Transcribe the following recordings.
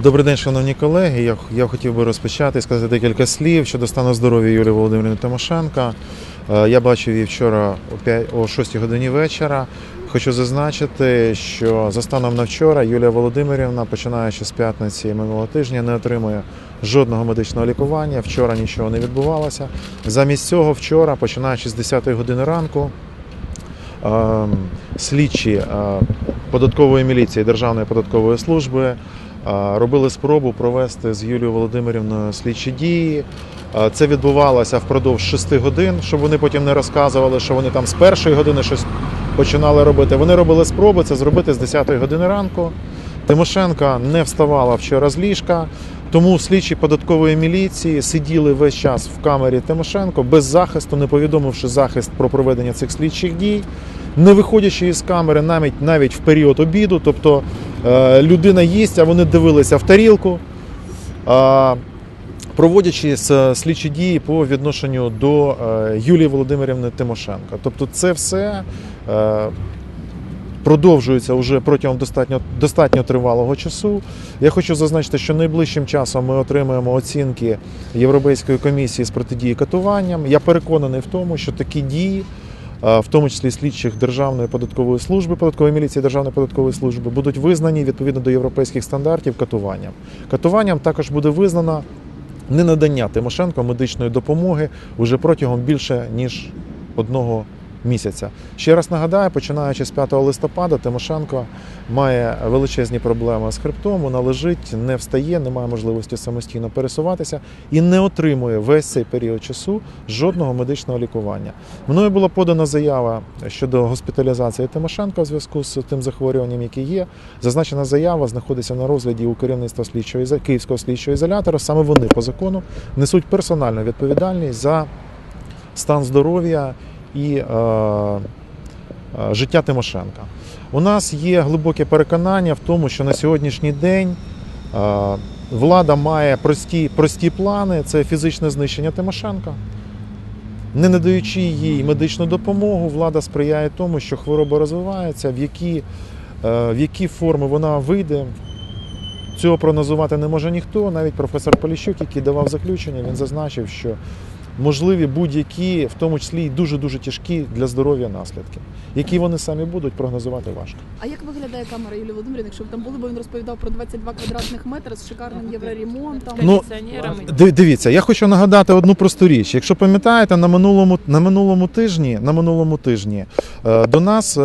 Добрий день, шановні колеги. Я, я хотів би розпочати і сказати декілька слів щодо стану здоров'я Юлії Володимирівни Тимошенка. Е, Я бачив її вчора о 5 о 6 годині вечора. Хочу зазначити, що за станом на вчора Юлія Володимирівна, починаючи з п'ятниці минулого тижня, не отримує жодного медичного лікування. Вчора нічого не відбувалося. Замість цього, вчора, починаючи з 10 години ранку, ем, слідчі е, податкової міліції Державної податкової служби робили спробу провести з Юлією Володимирівною слідчі дії. Це відбувалося впродовж 6 годин, щоб вони потім не розказували, що вони там з першої години щось починали робити. Вони робили спроби це зробити з 10-ї години ранку. Тимошенка не вставала вчора з ліжка, тому слідчі податкової міліції сиділи весь час в камері Тимошенко без захисту, не повідомивши захист про проведення цих слідчих дій, не виходячи із камери навіть навіть в період обіду. Тобто е, людина їсть, а вони дивилися в тарілку. Проводячи слідчі дії по відношенню до е, Юлії Володимирівни Тимошенко. Тобто, це все е, продовжується вже протягом достатньо, достатньо тривалого часу. Я хочу зазначити, що найближчим часом ми отримаємо оцінки Європейської комісії з протидії катуванням. Я переконаний в тому, що такі дії, в тому числі слідчих Державної податкової служби, податкової міліції Державної податкової служби, будуть визнані відповідно до європейських стандартів катуванням. Катуванням також буде визнано ненадання Тимошенко медичної допомоги уже протягом більше ніж одного місяця. Ще раз нагадаю, починаючи з 5 листопада, Тимошенко має величезні проблеми з хребтом, вона лежить, не встає, не має можливості самостійно пересуватися і не отримує весь цей період часу жодного медичного лікування. Мною була подана заява щодо госпіталізації Тимошенка в зв'язку з тим захворюванням, яке є. Зазначена заява знаходиться на розгляді у керівництва слідчого Київського слідчого ізолятора. Саме вони по закону несуть персональну відповідальність за стан здоров'я і е, е, життя Тимошенка. У нас є глибоке переконання в тому, що на сьогоднішній день е, влада має прості, прості плани: це фізичне знищення Тимошенка. Не надаючи їй медичну допомогу, влада сприяє тому, що хвороба розвивається, в які, в які форми вона вийде. Цього прогнозувати не може ніхто. Навіть професор Поліщук, який давав заключення, він зазначив, що можливі будь-які, в тому числі й дуже-дуже тяжкі для здоров'я наслідки, які вони самі будуть прогнозувати важко. А як виглядає камера Юлії Володимирівни? Якщо б там були, бо він розповідав про 22 квадратних метри з шикарним євроремонтом. Ну. Ди- Дивіться, я хочу нагадати одну просту річ. Якщо пам'ятаєте, на минулому на минулому тижні, на минулому тижні до нас е,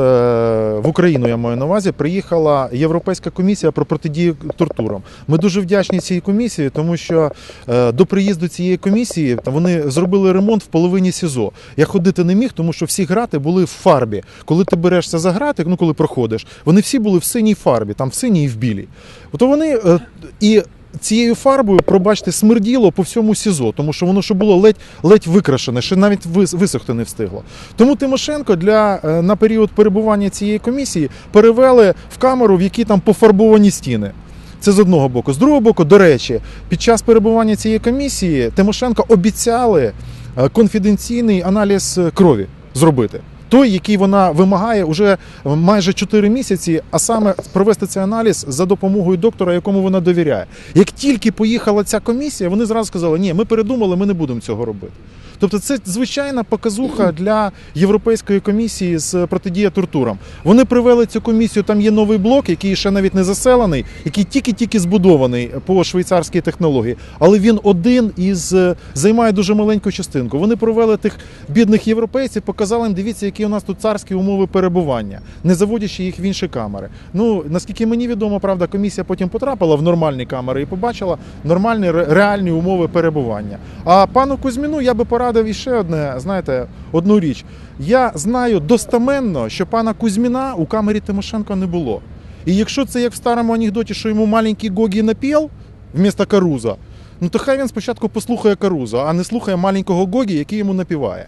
в Україну я маю на увазі, приїхала Європейська комісія про протидію тортурам. Ми дуже вдячні цій комісії, тому що е, до приїзду цієї комісії вони зробили ремонт в половині СІЗО. Я ходити не міг, тому що всі грати були в фарбі. Коли ти берешся за грати, ну коли проходиш, вони всі були в синій фарбі, там в синій і в білій. Ото вони е, і цією фарбою, пробачте, смерділо по всьому СІЗО, тому що воно ще було ледь, ледь викрашене, ще навіть вис- висохти не встигло. Тому Тимошенко для, е, на період перебування цієї комісії перевели в камеру, в якій там пофарбовані стіни. Це з одного боку. З другого боку, до речі, під час перебування цієї комісії Тимошенко обіцяли е, конфіденційний аналіз е, крові зробити. Той, який вона вимагає уже майже 4 місяці, а саме провести цей аналіз за допомогою доктора, якому вона довіряє. Як тільки поїхала ця комісія, вони зразу сказали, ні, ми передумали, ми не будемо цього робити. Тобто це звичайна показуха для Європейської комісії з протидії тортурам. Вони привели цю комісію. Там є новий блок, який ще навіть не заселений, який тільки-тільки збудований по швейцарській технології. Але він один із е, займає дуже маленьку частинку. Вони провели тих бідних європейців, показали їм, дивіться, які у нас тут царські умови перебування, не заводячи їх в інші камери. Ну наскільки мені відомо, правда, комісія потім потрапила в нормальні камери і побачила нормальні реальні умови перебування. А пану Кузьміну я би порадив іще одне, знаєте, одну річ. Я знаю достеменно, що пана Кузьміна у камері Тимошенко не було. І якщо це як в старому анекдоті, що йому маленький Гогі напів вмісто Каруза, ну то хай він спочатку послухає Каруза, а не слухає маленького Гогі, який йому напіває.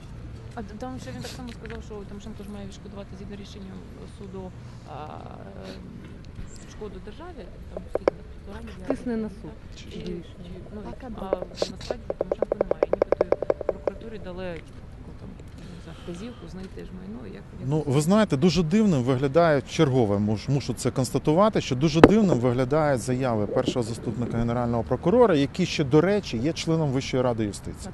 А там ще він так само сказав, що Тимошенко ж має відшкодувати згідно рішенням суду а, е, шкоду державі. Там скільки півтора мільярда. Тисне на суд. Чи, чи, ну, а а насправді Тимошенко прокуратурі дали ну, там вказівку знайти ж майно. Як, Ну, ви знаєте, дуже дивним виглядає чергове, мушу це констатувати, що дуже дивним виглядають заяви першого заступника генерального прокурора, який ще, до речі, є членом Вищої ради юстиції.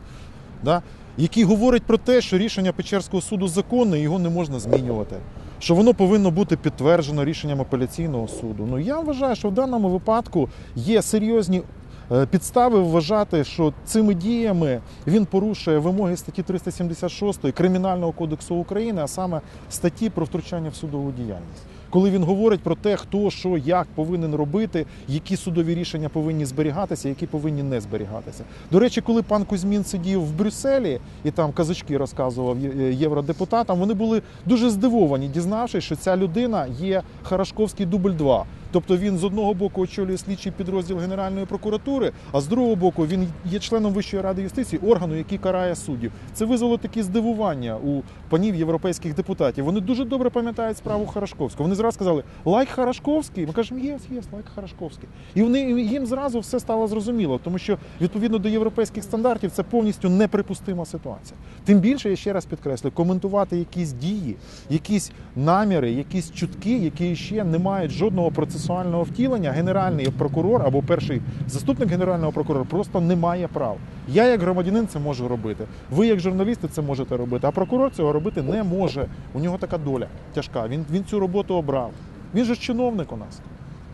Да? Який говорить про те, що рішення Печерського суду законне, його не можна змінювати. Що воно повинно бути підтверджено рішенням апеляційного суду. Ну я вважаю, що в даному випадку є серйозні підстави вважати, що цими діями він порушує вимоги статті 376 Кримінального кодексу України, а саме статті про втручання в судову діяльність. Коли він говорить про те, хто що як повинен робити, які судові рішення повинні зберігатися, які повинні не зберігатися. До речі, коли пан Кузьмін сидів в Брюсселі і там казачки розказував євродепутатам, вони були дуже здивовані, дізнавшись, що ця людина є Харашковський дубль 2 Тобто він з одного боку очолює слідчий підрозділ Генеральної прокуратури, а з другого боку він є членом Вищої ради юстиції, органу, який карає суддів. Це визвало такі здивування у панів європейських депутатів. Вони дуже добре пам'ятають справу Харашковського. Вони зразу сказали лайк Харашковський. Ми кажемо, єс, єс, лайк Харашковський. І вони їм зразу все стало зрозуміло, тому що відповідно до європейських стандартів це повністю неприпустима ситуація. Тим більше я ще раз підкреслю, коментувати якісь дії, якісь наміри, якісь чутки, які ще не мають жодного процесуального втілення. Генеральний прокурор або перший заступник генерального прокурора просто не має прав. Я, як громадянин, це можу робити. Ви, як журналісти, це можете робити. А прокурор цього робити не може. У нього така доля тяжка. Він, він цю роботу обрав. Він же ж чиновник у нас.